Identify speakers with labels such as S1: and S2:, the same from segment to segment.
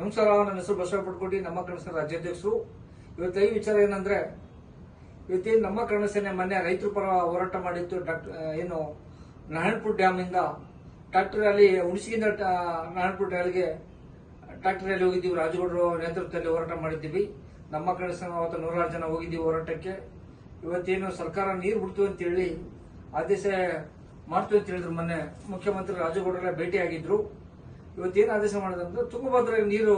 S1: ನಮಸ್ಕಾರ ನನ್ನ ಹೆಸರು ಬಸವ ಪಡ್ಕೋಟಿ ನಮ್ಮ ಕನ್ನಡ ರಾಜ್ಯಾಧ್ಯಕ್ಷರು. ಇವತ್ತು ಈ ವಿಚಾರ ಏನಂದ್ರೆ ಇವತ್ತೇನು ನಮ್ಮ ಕನ್ನಡ ಸೇನೆ ಮೊನ್ನೆ ರೈತರು ಪರ ಹೋರಾಟ ಮಾಡಿತ್ತು. ಡಾಕ್ಟರ್ ಏನು, ನಾರಾಯಣಪುರ ಡ್ಯಾಮ್ ಇಂದ ಟ್ರಾಕ್ಟರ್ ಅಲ್ಲಿ, ಹುಣಸಿಗಿಂದ ನಾರಾಯಣಪುರ ಡ್ಯಾಮ್ಗೆ ಟ್ರಾಕ್ಟರ್ ಅಲ್ಲಿ ಹೋಗಿದ್ದೀವಿ. ರಾಜಗೌಡರು ನೇತೃತ್ವದಲ್ಲಿ ಹೋರಾಟ ಮಾಡಿದ್ದೀವಿ. ನಮ್ಮ ಕನ್ನಡ ಸೇನೆ ಅವತ್ತು ನೂರಾರು ಜನ ಹೋಗಿದ್ದೀವಿ ಹೋರಾಟಕ್ಕೆ. ಇವತ್ತೇನು ಸರ್ಕಾರ ನೀರು ಬಿಡ್ತು ಅಂತ ಹೇಳಿ ಆದೇಶ ಮಾಡ್ತು ಅಂತ ಹೇಳಿದ್ರು ಮೊನ್ನೆ ಮುಖ್ಯಮಂತ್ರಿ ರಾಜಗೌಡರ ಭೇಟಿಯಾಗಿದ್ರು. ಇವತ್ತೇನು ಆದೇಶ ಮಾಡಿದಂದ್ರೆ ತುಂಗಭದ್ರ ನೀರು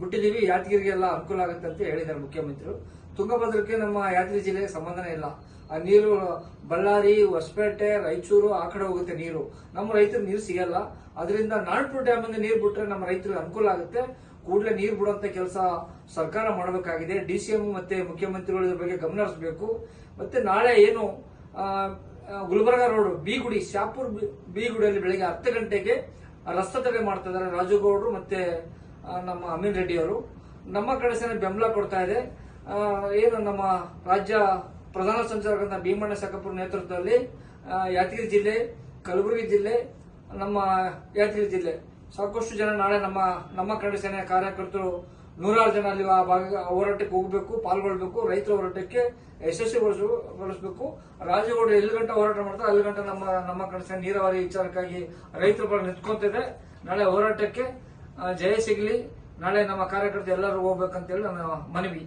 S1: ಬಿಟ್ಟಿದೀವಿ ಯಾದಗಿರಿಗೆಲ್ಲ ಅನುಕೂಲ ಆಗುತ್ತೆ ಅಂತ ಹೇಳಿದ್ದಾರೆ ಮುಖ್ಯಮಂತ್ರಿಗಳು ತುಂಗಭದ್ರಕ್ಕೆ ನಮ್ಮ ಯಾತ್ರಿ ಜಿಲ್ಲೆಗೆ ಸಂಬಂಧನೇ ಇಲ್ಲ. ಆ ನೀರು ಬಳ್ಳಾರಿ, ಹೊಸಪೇಟೆ, ರಾಯಚೂರು, ಆ ಕಡೆ ಹೋಗುತ್ತೆ ನೀರು. ನಮ್ಮ ರೈತರು ನೀರು ಸಿಗಲ್ಲ. ಅದರಿಂದ ನಾಳ್ಪುರ ಡ್ಯಾಮ್ ಇಂದ ನೀರು ಬಿಟ್ರೆ ನಮ್ಮ ರೈತರಿಗೆ ಅನುಕೂಲ ಆಗುತ್ತೆ. ಕೂಡಲೇ ನೀರು ಬಿಡುವಂತ ಕೆಲಸ ಸರ್ಕಾರ ಮಾಡಬೇಕಾಗಿದೆ. ಡಿ ಸಿ ಎಂ ಮತ್ತೆ ಮುಖ್ಯಮಂತ್ರಿಗಳ ಬಗ್ಗೆ ಗಮನ ಹರಿಸಬೇಕು. ಮತ್ತೆ ನಾಳೆ ಏನು ಗುಲ್ಬರ್ಗಾ ರೋಡ್ ಬಿಗುಡಿ, ಶಾಪುರ್ ಬಿ- ಬಿಗುಡಿಯಲ್ಲಿ ಬೆಳಗ್ಗೆ ಹತ್ತು ಗಂಟೆಗೆ ರಸ್ತೆ ತಡೆ ಮಾಡ್ತಾ ಇದ್ದಾರೆ. ರಾಜುಗೌಡರು ಮತ್ತೆ ನಮ್ಮ ಅಮೀನ್ ರೆಡ್ಡಿ ಅವರು ನಮ್ಮ ಕಡೆ ಸೇನೆ ಬೆಂಬಲ ಕೊಡ್ತಾ ಇದೆ. ಏನು ನಮ್ಮ ರಾಜ್ಯ ಪ್ರಧಾನ ಸಂಚಾಲಕರಾದ ಭೀಮಣ್ಣ ಸಕಪುರ ನೇತೃತ್ವದಲ್ಲಿ ಯಾದಗಿರಿ ಜಿಲ್ಲೆ, ಕಲಬುರಗಿ ಜಿಲ್ಲೆ, ನಮ್ಮ ಯಾದಗಿರಿ ಜಿಲ್ಲೆ. ಸಾಕಷ್ಟು ಜನ ನಾಳೆ ನಮ್ಮ ನಮ್ಮ ಕನ್ನಡ ಸೇನೆಯ ಕಾರ್ಯಕರ್ತರು ನೂರಾರು ಜನ ಅಲ್ಲಿ ಆ ಭಾಗ ಹೋರಾಟಕ್ಕೆ ಹೋಗಬೇಕು, ಪಾಲ್ಗೊಳ್ಬೇಕು, ರೈತರ ಹೋರಾಟಕ್ಕೆ ಯಶಸ್ವಿಗೊಳಿಸಬೇಕು ರಾಜಗೌಡ ಎಲ್ಲಿ ಗಂಟೆ ಹೋರಾಟ ಮಾಡ್ತಾರೆ ಅಲ್ಲಿ ಗಂಟೆ ನಮ್ಮ ನಮ್ಮ ಕಡೆ ಸೇನೆ ನೀರಾವರಿ ವಿಚಾರಕ್ಕಾಗಿ ರೈತರ ಪರ ನಿಂತ್ಕೊಂತಿದೆ. ನಾಳೆ ಹೋರಾಟಕ್ಕೆ ಜಯ ಸಿಗಲಿ. ನಾಳೆ ನಮ್ಮ ಕಾರ್ಯಕರ್ತರು ಎಲ್ಲರೂ ಹೋಗ್ಬೇಕಂತೇಳಿ ನನ್ನ ಮನವಿ.